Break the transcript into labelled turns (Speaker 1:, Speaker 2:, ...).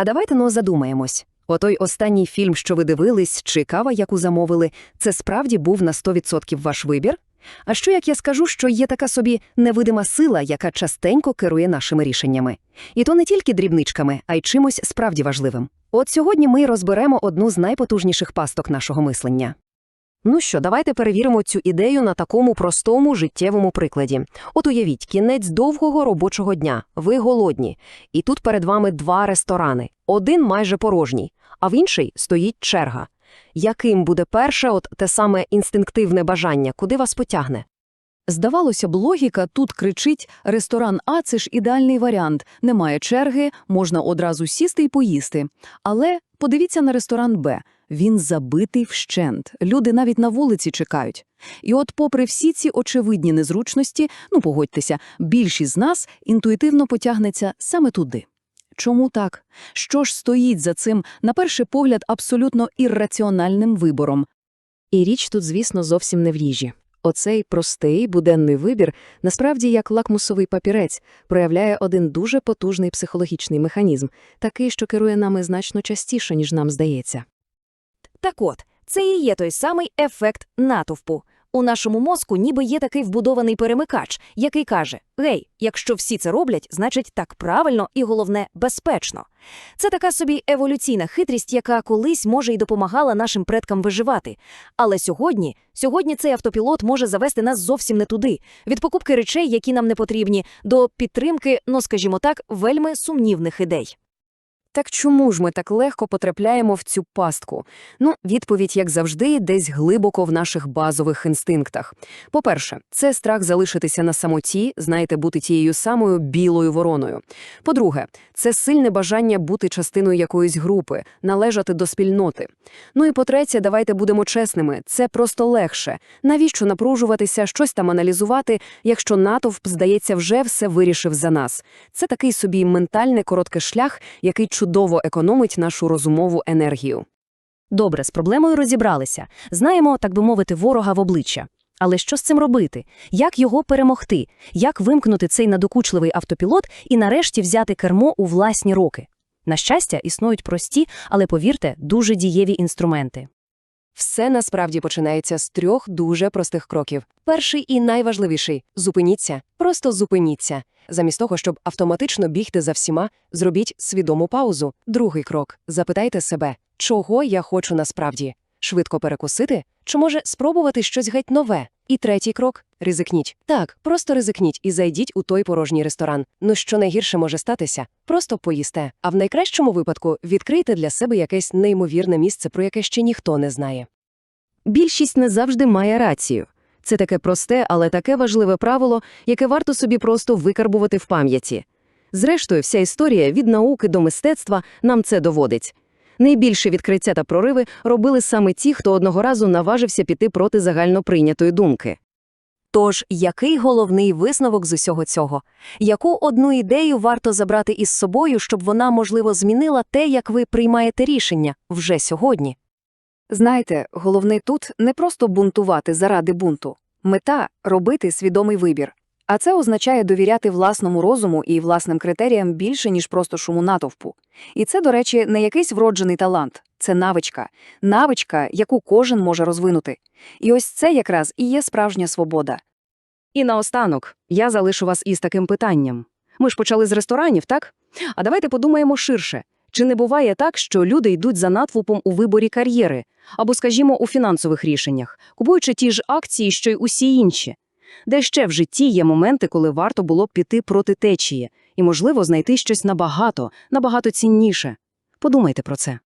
Speaker 1: А давайте ну задумаємось. Отой останній фільм, що ви дивились, чи кава, яку замовили, це справді був на 100% ваш вибір? А що як я скажу, що є така собі невидима сила, яка частенько керує нашими рішеннями? І то не тільки дрібничками, а й чимось справді важливим. От сьогодні ми розберемо одну з найпотужніших пасток нашого мислення. Ну що, давайте перевіримо цю ідею на такому простому життєвому прикладі. От уявіть, кінець довгого робочого дня, ви голодні, і тут перед вами два ресторани. Один майже порожній, а в інший стоїть черга. Яким буде перше от те саме інстинктивне бажання, куди вас потягне?
Speaker 2: Здавалося б, логіка тут кричить «ресторан А – це ж ідеальний варіант, немає черги, можна одразу сісти і поїсти». Але подивіться на ресторан Б. Він забитий вщент, люди навіть на вулиці чекають. І от попри всі ці очевидні незручності, ну погодьтеся, більшість з нас інтуїтивно потягнеться саме туди. Чому так? Що ж стоїть за цим, на перший погляд, абсолютно ірраціональним вибором?
Speaker 1: І річ тут, звісно, зовсім не в їжі. Оцей простий буденний вибір, насправді як лакмусовий папірець, проявляє один дуже потужний психологічний механізм, такий, що керує нами значно частіше, ніж нам здається.
Speaker 3: Так от, це і є той самий ефект натовпу. У нашому мозку ніби є такий вбудований перемикач, який каже: Гей, якщо всі це роблять, значить так правильно і головне безпечно. Це така собі еволюційна хитрість, яка колись може й допомагала нашим предкам виживати. Але сьогодні, сьогодні цей автопілот може завести нас зовсім не туди, від покупки речей, які нам не потрібні, до підтримки, ну скажімо так, вельми сумнівних ідей.
Speaker 1: Так чому ж ми так легко потрапляємо в цю пастку? Ну, відповідь, як завжди, десь глибоко в наших базових інстинктах. По-перше, це страх залишитися на самоті, знаєте, бути тією самою білою вороною. По-друге, це сильне бажання бути частиною якоїсь групи, належати до спільноти. Ну і по-третє, давайте будемо чесними, це просто легше. Навіщо напружуватися, щось там аналізувати, якщо натовп, здається, вже все вирішив за нас? Це такий собі ментальний короткий шлях, який чудово економить нашу розумову енергію.
Speaker 3: Добре, з проблемою розібралися. Знаємо, так би мовити, ворога в обличчя. Але що з цим робити? Як його перемогти? Як вимкнути цей надокучливий автопілот і нарешті взяти кермо у власні роки? На щастя, існують прості, але, повірте, дуже дієві інструменти.
Speaker 1: Все насправді починається з трьох дуже простих кроків. Перший і найважливіший зупиніться, просто зупиніться. Замість того, щоб автоматично бігти за всіма, зробіть свідому паузу. Другий крок запитайте себе, чого я хочу насправді. Швидко перекусити, чи може спробувати щось геть нове. І третій крок ризикніть. Так, просто ризикніть і зайдіть у той порожній ресторан. Ну що найгірше може статися? Просто поїсте. А в найкращому випадку відкрийте для себе якесь неймовірне місце, про яке ще ніхто не знає. Більшість не завжди має рацію. Це таке просте, але таке важливе правило, яке варто собі просто викарбувати в пам'яті. Зрештою, вся історія від науки до мистецтва нам це доводить. Найбільше відкриття та прориви робили саме ті, хто одного разу наважився піти проти загальноприйнятої думки.
Speaker 3: Тож, який головний висновок з усього цього? Яку одну ідею варто забрати із собою, щоб вона, можливо, змінила те, як ви приймаєте рішення вже сьогодні?
Speaker 4: Знаєте, головне тут не просто бунтувати заради бунту. Мета робити свідомий вибір. А це означає довіряти власному розуму і власним критеріям більше, ніж просто шуму натовпу. І це, до речі, не якийсь вроджений талант, це навичка, навичка, яку кожен може розвинути. І ось це якраз і є справжня свобода.
Speaker 1: І наостанок, я залишу вас із таким питанням. Ми ж почали з ресторанів, так? А давайте подумаємо ширше. Чи не буває так, що люди йдуть за натовпом у виборі кар'єри, або, скажімо, у фінансових рішеннях, купуючи ті ж акції, що й усі інші? Де ще в житті є моменти, коли варто було б піти проти течії і, можливо, знайти щось набагато, набагато цінніше? Подумайте про це.